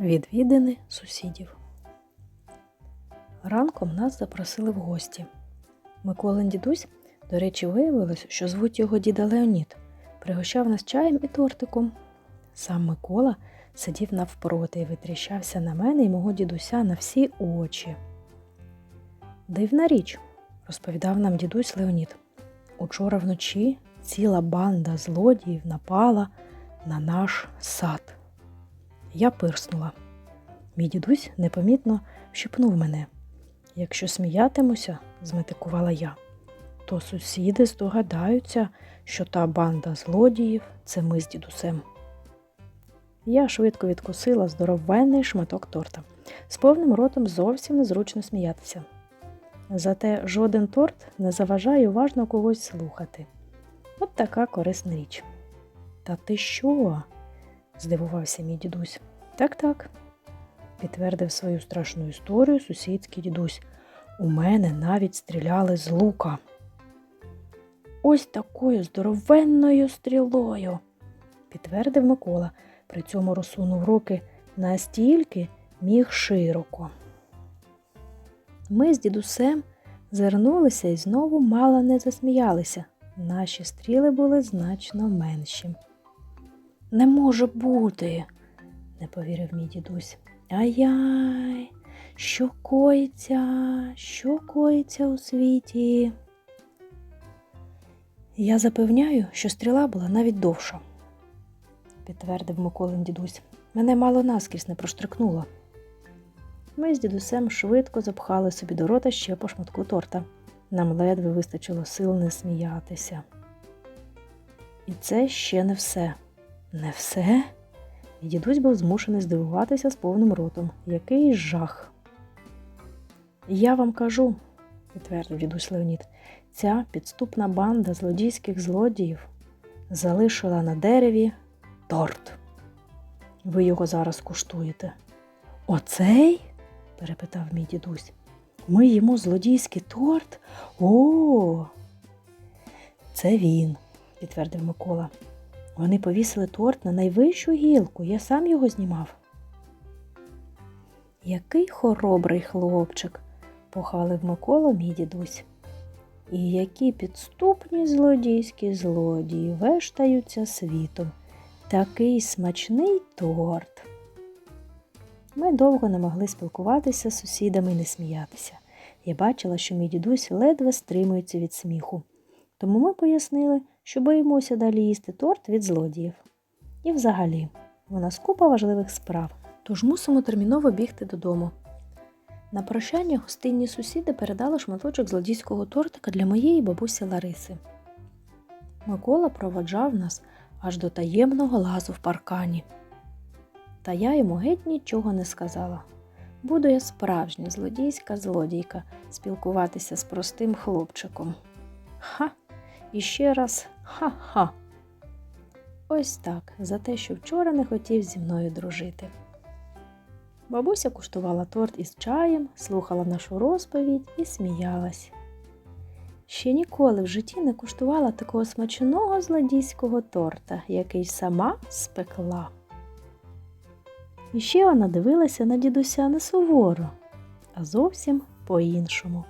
Відвідини сусідів. Ранком нас запросили в гості. Миколин дідусь, до речі, виявилось, що звуть його діда Леонід, пригощав нас чаєм і тортиком. Сам Микола сидів навпроти і витріщався на мене і мого дідуся на всі очі. Дивна річ, розповідав нам дідусь Леонід. Учора вночі ціла банда злодіїв напала на наш сад. Я пирснула. Мій дідусь непомітно вщипнув мене. Якщо сміятимуся, зметикувала я, то сусіди здогадаються, що та банда злодіїв це ми з дідусем. Я швидко відкусила здоровенний шматок торта. З повним ротом зовсім незручно сміятися. Зате жоден торт не заважає уважно когось слухати. От така корисна річ. Та ти що? Здивувався мій дідусь. Так, так, підтвердив свою страшну історію сусідський дідусь. У мене навіть стріляли з лука. Ось такою здоровенною стрілою, підтвердив Микола, при цьому розсунув руки настільки міг широко. Ми з дідусем зернулися і знову мало не засміялися. Наші стріли були значно менші. Не може бути, не повірив мій дідусь. Ай-яй, що коїться, що коїться у світі? Я запевняю, що стріла була навіть довша, підтвердив Миколин дідусь. Мене мало наскрізь не проштрикнуло. Ми з дідусем швидко запхали собі до рота ще по шматку торта. Нам ледве вистачило сил не сміятися. І це ще не все. Не все? І дідусь був змушений здивуватися з повним ротом. Який жах. Я вам кажу, підтвердив дідусь Леонід, ця підступна банда злодійських злодіїв залишила на дереві торт. Ви його зараз куштуєте. Оцей? перепитав мій дідусь. Ми їмо злодійський торт? О. Це він, підтвердив Микола. Вони повісили торт на найвищу гілку, я сам його знімав. Який хоробрий хлопчик, похвалив Микола мій дідусь. І які підступні злодійські злодії вештаються світом. Такий смачний торт. Ми довго не могли спілкуватися з сусідами і не сміятися. Я бачила, що мій дідусь ледве стримується від сміху. Тому ми пояснили, що боїмося далі їсти торт від злодіїв. І взагалі, у нас купа важливих справ, тож мусимо терміново бігти додому. На прощання гостинні сусіди передали шматочок злодійського тортика для моєї бабусі Лариси. Микола проводжав нас аж до таємного лазу в паркані. Та я йому геть нічого не сказала. Буду я справжня злодійська злодійка спілкуватися з простим хлопчиком. Ха! І ще раз ха-ха. Ось так, за те, що вчора не хотів зі мною дружити. Бабуся куштувала торт із чаєм, слухала нашу розповідь і сміялась. Ще ніколи в житті не куштувала такого смачного злодійського торта, який сама спекла. І ще вона дивилася на дідуся не суворо, а зовсім по-іншому.